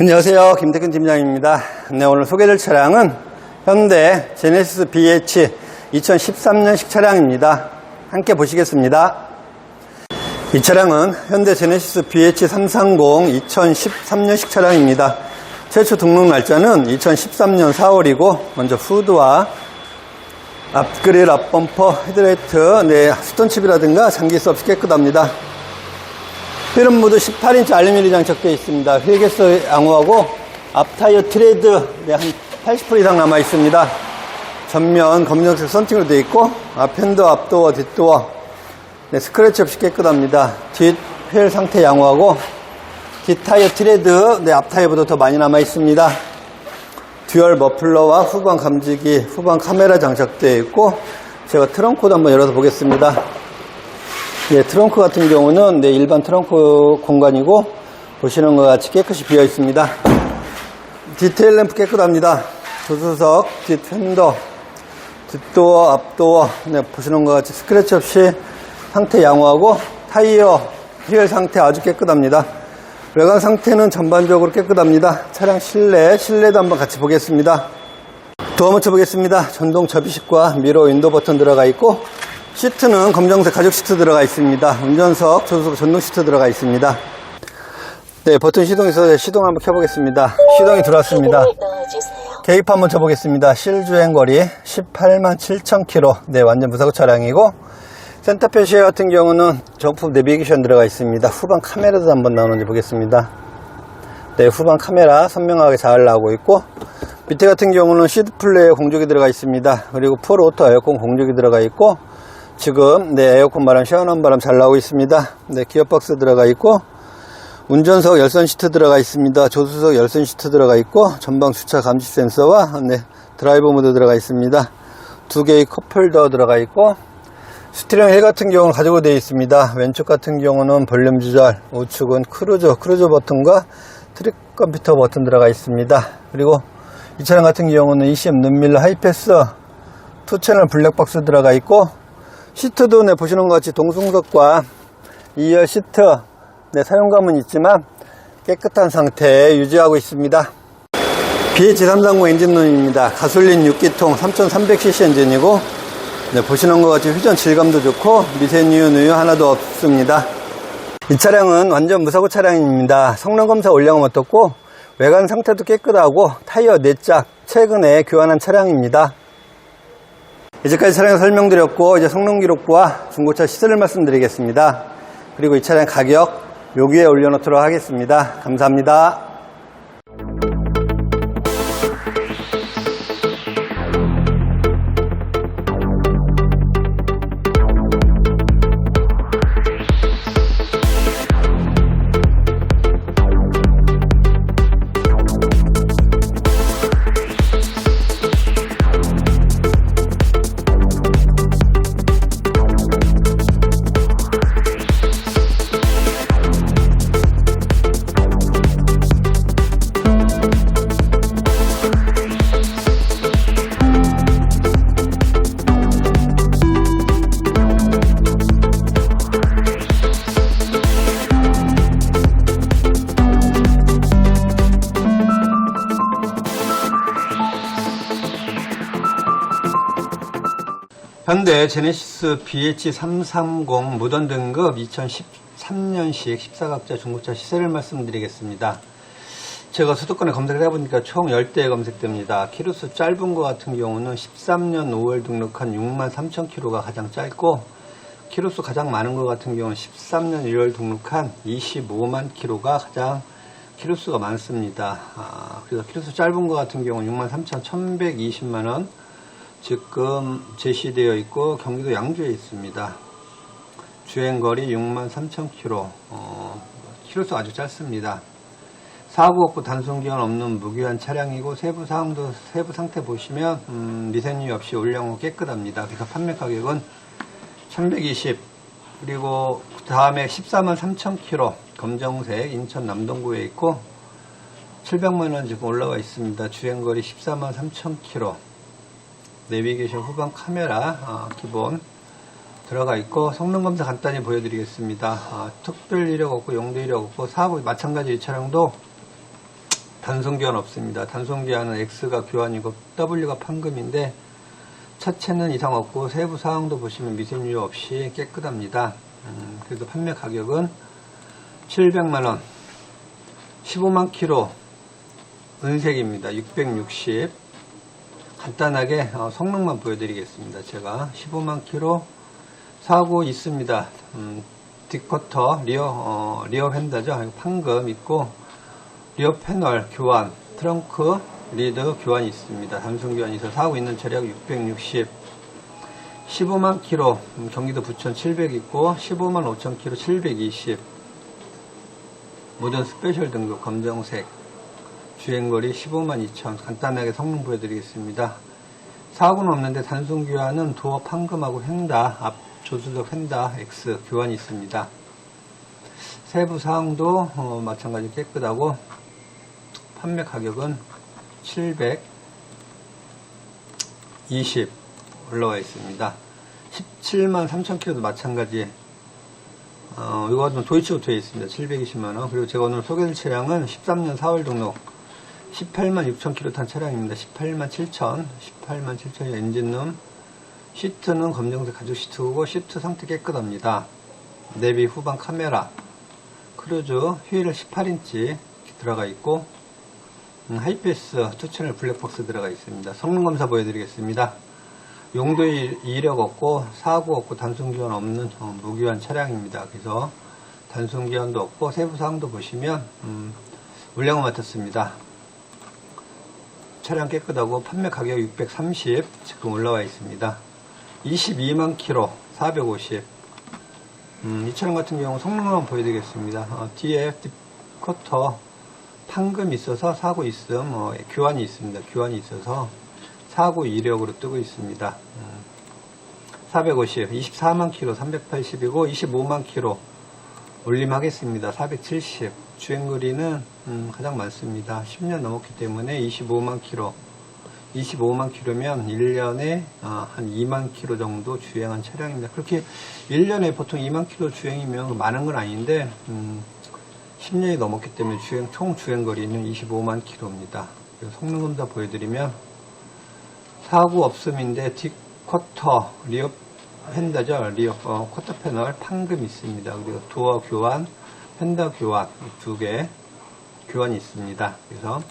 안녕하세요. 김태근 팀장입니다. 네, 오늘 소개될 차량은 현대 제네시스 BH 2013년식 차량입니다. 함께 보시겠습니다. 이 차량은 현대 제네시스 BH 330 2013년식 차량입니다. 최초 등록 날짜는 2013년 4월이고 먼저 후드와 앞그릴, 앞범퍼, 헤드라이트, 네, 스톤칩이라든가 장기 수 없이 깨끗합니다. 휠은 모두 18인치 알루미늄 장착되어 있습니다. 휠개수 양호하고 앞타이어 트레드 네, 한80% 이상 남아 있습니다. 전면 검정색 선팅으로 되어 있고 앞 핸더, 앞도어, 뒷도어 네, 스크래치 없이 깨끗합니다. 뒷 휠 상태 양호하고 뒷타이어 트레드 네, 앞타이어보다 더 많이 남아 있습니다. 듀얼 머플러와 후방 감지기, 후방 카메라 장착되어 있고 제가 트렁크도 한번 열어서 보겠습니다. 네, 트렁크 같은 경우는 네, 일반 트렁크 공간이고 보시는 것 같이 깨끗이 비어 있습니다. 디테일 램프 깨끗합니다. 조수석, 뒷 핸더, 뒷도어, 앞도어 네, 보시는 것 같이 스크래치 없이 상태 양호하고 타이어, 휠 상태 아주 깨끗합니다. 외관 상태는 전반적으로 깨끗합니다. 차량 실내, 실내도 한번 같이 보겠습니다. 도어 맞춰 보겠습니다. 전동 접이식과 미러 윈도 버튼 들어가 있고 시트는 검정색 가죽 시트 들어가 있습니다. 운전석, 조수석 전동 시트 들어가 있습니다. 네, 버튼 시동에서 시동 한번 켜보겠습니다. 시동이 들어왔습니다. 계기판 한번 쳐보겠습니다. 실주행 거리 18만 7천 킬로. 네, 완전 무사고 차량이고 센터페 시에 같은 경우는 정품 내비게이션 들어가 있습니다. 후방 카메라도 한번 나오는지 보겠습니다. 네, 후방 카메라 선명하게 잘 나오고 있고 밑에 같은 경우는 시드 플레이 공조기 들어가 있습니다. 그리고 풀 오토 에어컨 공조기 들어가 있고 지금 네 에어컨 바람 시원한 바람 잘 나오고 있습니다. 네 기어박스 들어가 있고 운전석 열선 시트 들어가 있습니다. 조수석 열선 시트 들어가 있고 전방 주차 감지 센서와 네 드라이버 모드 들어가 있습니다. 두 개의 컵홀더 들어가 있고 스티링 휠 같은 경우는 가지고 되어 있습니다. 왼쪽 같은 경우는 볼륨 조절, 우측은 크루즈, 크루즈 버튼과 트릭 컴퓨터 버튼 들어가 있습니다. 그리고 이 차량 같은 경우는 20 눈밀러 하이패스 투 채널 블랙박스 들어가 있고 시트도 네, 보시는 것 같이 동승석과 2열 시트 네, 사용감은 있지만 깨끗한 상태에 유지하고 있습니다. BH330 엔진룸입니다. 가솔린 6기통 3300cc 엔진이고 네, 보시는 것 같이 휘전 질감도 좋고 미세뉴 누유 하나도 없습니다. 이 차량은 완전 무사고 차량입니다. 성능 검사 올량은 어떻고 외관 상태도 깨끗하고 타이어 4짝 최근에 교환한 차량입니다. 이제까지 차량 설명드렸고 이제 성능 기록부와 중고차 시세를 말씀드리겠습니다. 그리고 이 차량 가격 여기에 올려놓도록 하겠습니다. 감사합니다. 현대 제네시스 BH330 무던 등급 2013년식 14각자 중고차 시세를 말씀드리겠습니다. 제가 수도권에 검색을 해보니까 총 10대 검색됩니다. 키로수 짧은 거 같은 경우는 13년 5월 등록한 6만 3천 킬로가 가장 짧고 키로수 가장 많은 것 같은 경우는 13년 1월 등록한 25만 킬로가 가장 키로수가 많습니다. 아, 그래서 키로수 짧은 거 같은 경우는 6만 3천 1120만 원 지금 제시되어 있고 경기도 양주에 있습니다. 주행거리 6만 3천 킬로, 어, 키로수 아주 짧습니다. 사고 없고 단순기한 없는 무기한 차량이고 세부 사항도 세부 상태 보시면 음, 미세누 없이 올량후 깨끗합니다. 그래서 판매 가격은 1120 그리고 그 다음에 14만 3천 킬로 검정색 인천 남동구에 있고 700만원 지금 올라와 있습니다. 주행거리 14만 3천 킬로 내비게이션 후방 카메라 아, 기본 들어가 있고 성능 검사 간단히 보여드리겠습니다. 아, 특별 이력 없고 용도 이력 없고 사고 마찬가지 이 차량도 단순 교환 없습니다. 단순 교환은 X가 교환이고 W가 판금인데 차체는 이상 없고 세부 사항도 보시면 미세누유 없이 깨끗합니다. 음, 그래서 판매 가격은 700만원 15만 킬로 은색입니다. 660 간단하게 어, 성능만 보여드리겠습니다. 제가 15만 킬로 사고 있습니다. 음, 뒷커터 리어 어, 리어 휀다죠. 판금 있고 리어 패널 교환 트렁크 리드 교환이 있습니다. 단순 교환이 있어 사고 있는 차량 660 15만 킬로 음, 경기도 부천 700 있고 15만 5천 킬로 720 모든 스페셜 등급 검정색 주행거리 15만 2천 간단하게 성능 보여드리겠습니다. 사고는 없는데 단순 교환은 도어 판금하고 횡다 앞 조수석 횡다 X 교환이 있습니다. 세부 사항도 어, 마찬가지 깨끗하고 판매 가격은 720 올라와 있습니다. 17만 3천 킬로도 마찬가지 어, 이거는 도이치로 되어 있습니다. 720만원. 그리고 제가 오늘 소개할 차량은 13년 4월 등록 18만 6천 킬로 탄 차량입니다. 18만 7천, 18만 7천의 엔진룸. 시트는 검정색 가죽 시트고 시트 상태 깨끗합니다. 내비 후방 카메라, 크루즈 휠 18인치 들어가 있고 음, 하이패스 투채널 블랙박스 들어가 있습니다. 성능 검사 보여드리겠습니다. 용도 이- 이력 없고 사고 없고 단순 기한 없는 어, 무기한 차량입니다. 그래서 단순 기한도 없고 세부 사항도 보시면 음, 물량을 맡았습니다. 차량 깨끗하고 판매 가격 630 지금 올라와 있습니다. 22만 킬로 450. 음, 이 차량 같은 경우 성능만 보여드리겠습니다. 어, 뒤에 딥커터 판금 있어서 사고 있음 어, 교환이 있습니다. 교환이 있어서 사고 이력으로 뜨고 있습니다. 음, 450, 24만 킬로 380이고 25만 킬로 올림하겠습니다. 470. 주행 거리는 음, 가장 많습니다. 10년 넘었기 때문에 25만 킬로. 25만 킬로면 1년에 아, 한 2만 킬로 정도 주행한 차량입니다. 그렇게 1년에 보통 2만 킬로 주행이면 많은 건 아닌데 음, 10년이 넘었기 때문에 주행 총 주행 거리는 25만 킬로입니다. 성능 검사 보여드리면 사고 없음인데 뒷쿼터 리어 펜다죠 리어 어, 쿼터 패널 판금 있습니다 그리고 도어 교환 펜더 교환 두 개 교환이 있습니다. 그래서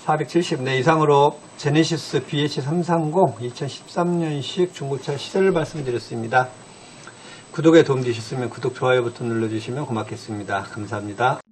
470 네, 이상으로 제네시스 BH330 2013년식 중고차 시세를 말씀드렸습니다. 구독에 도움 되셨으면 구독 좋아요 버튼 눌러주시면 고맙겠습니다. 감사합니다